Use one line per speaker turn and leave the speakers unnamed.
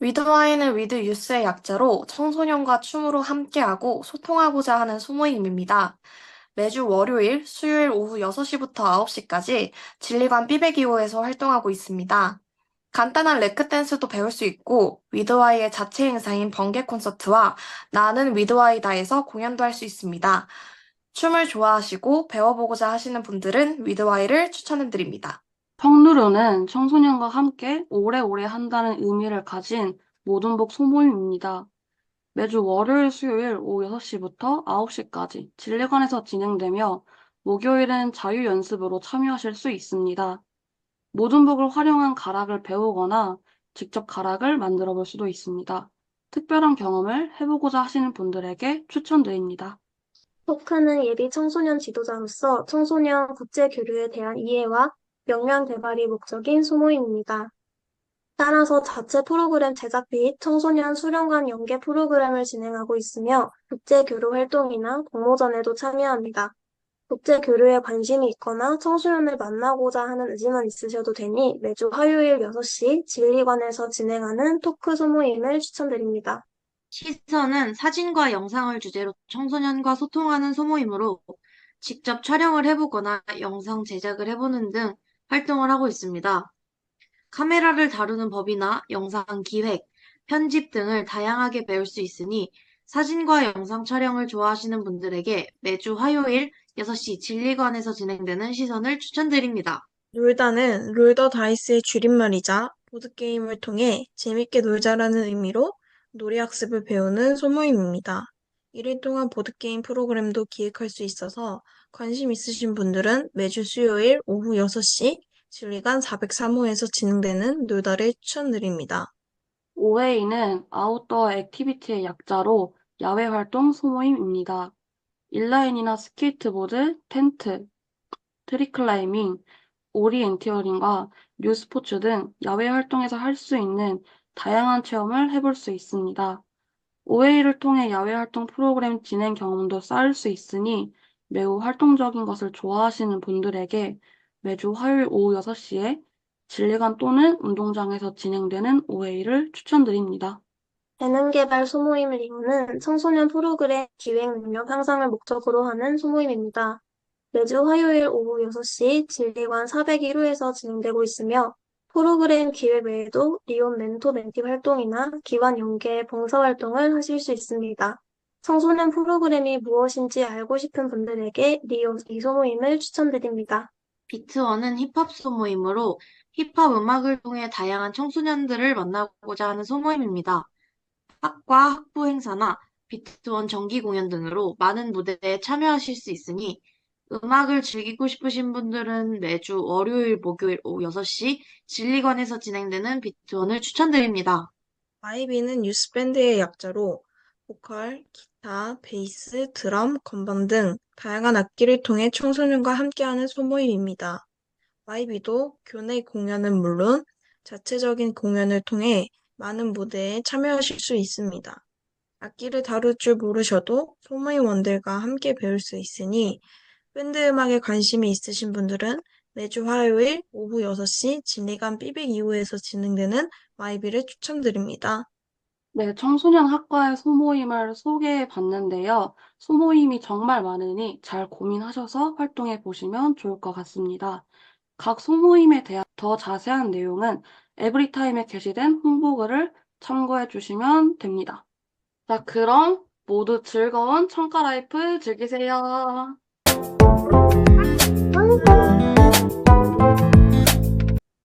위드와인은 위드 유스의 약자로 청소년과 춤으로 함께하고 소통하고자 하는 소모임입니다. 매주 월요일, 수요일 오후 6시부터 9시까지 진리관 삐베기호에서 활동하고 있습니다. 간단한 레크 댄스도 배울 수 있고 위드와이의 자체 행사인 번개 콘서트와 나는 위드와이다에서 공연도 할 수 있습니다. 춤을 좋아하시고 배워보고자 하시는 분들은 위드와이를 추천해드립니다.
청루르는 청소년과 함께 오래오래 한다는 의미를 가진 모든복 소모임입니다. 매주 월요일, 수요일 오후 6시부터 9시까지 진리관에서 진행되며 목요일은 자유연습으로 참여하실 수 있습니다. 모든복을 활용한 가락을 배우거나 직접 가락을 만들어 볼 수도 있습니다. 특별한 경험을 해보고자 하시는 분들에게 추천드립니다.
토크는 예비 청소년 지도자로서 청소년 국제 교류에 대한 이해와 역량 개발이 목적인 소모임입니다. 따라서 자체 프로그램 제작 및 청소년 수련관 연계 프로그램을 진행하고 있으며 국제 교류 활동이나 공모전에도 참여합니다. 국제 교류에 관심이 있거나 청소년을 만나고자 하는 의지만 있으셔도 되니 매주 화요일 6시 진리관에서 진행하는 토크 소모임을 추천드립니다.
시선은 사진과 영상을 주제로 청소년과 소통하는 소모임으로 직접 촬영을 해보거나 영상 제작을 해보는 등 활동을 하고 있습니다. 카메라를 다루는 법이나 영상 기획, 편집 등을 다양하게 배울 수 있으니 사진과 영상 촬영을 좋아하시는 분들에게 매주 화요일 6시 진리관에서 진행되는 시선을 추천드립니다.
놀다는 롤더 다이스의 줄임말이자 보드게임을 통해 재밌게 놀자라는 의미로 놀이학습을 배우는 소모임입니다. 이를 통한 보드게임 프로그램도 기획할 수 있어서 관심 있으신 분들은 매주 수요일 오후 6시 진리관 403호에서 진행되는 놀다를 추천드립니다.
OA는 아웃도어 액티비티의 약자로 야외 활동 소모임입니다. 인라인이나 스케이트보드, 텐트, 트리클라이밍, 오리엔티어링과 뉴스포츠 등 야외 활동에서 할 수 있는 다양한 체험을 해볼 수 있습니다. OA를 통해 야외 활동 프로그램 진행 경험도 쌓을 수 있으니 매우 활동적인 것을 좋아하시는 분들에게 매주 화요일 오후 6시에 진리관 또는 운동장에서 진행되는 OA를 추천드립니다.
재능 개발 소모임을 이루는 청소년 프로그램 기획 능력 향상을 목적으로 하는 소모임입니다. 매주 화요일 오후 6시 진리관 401호에서 진행되고 있으며 프로그램 기획 외에도 리온 멘토 멘티 활동이나 기관 연계 봉사 활동을 하실 수 있습니다. 청소년 프로그램이 무엇인지 알고 싶은 분들에게 리온 이 소모임을 추천드립니다.
비트원은 힙합 소모임으로 힙합 음악을 통해 다양한 청소년들을 만나고자 하는 소모임입니다. 학과 학부 행사나 비트원 정기 공연 등으로 많은 무대에 참여하실 수 있으니 음악을 즐기고 싶으신 분들은 매주 월요일, 목요일 오후 6시 진리관에서 진행되는 비트원을 추천드립니다.
아이비는 유스밴드의 약자로 보컬, 기타, 베이스, 드럼, 건반 등 다양한 악기를 통해 청소년과 함께하는 소모임입니다. YB도 교내 공연은 물론 자체적인 공연을 통해 많은 무대에 참여하실 수 있습니다. 악기를 다룰 줄 모르셔도 소모임원들과 함께 배울 수 있으니 밴드 음악에 관심이 있으신 분들은 매주 화요일 오후 6시 진리관 삐빅 2호에서 진행되는 YB를 추천드립니다.
네, 청소년 학과의 소모임을 소개해 봤는데요. 소모임이 정말 많으니 잘 고민하셔서 활동해 보시면 좋을 것 같습니다. 각 소모임에 대한 더 자세한 내용은 에브리타임에 게시된 홍보글을 참고해 주시면 됩니다. 자, 그럼 모두 즐거운 청가 라이프 즐기세요. you.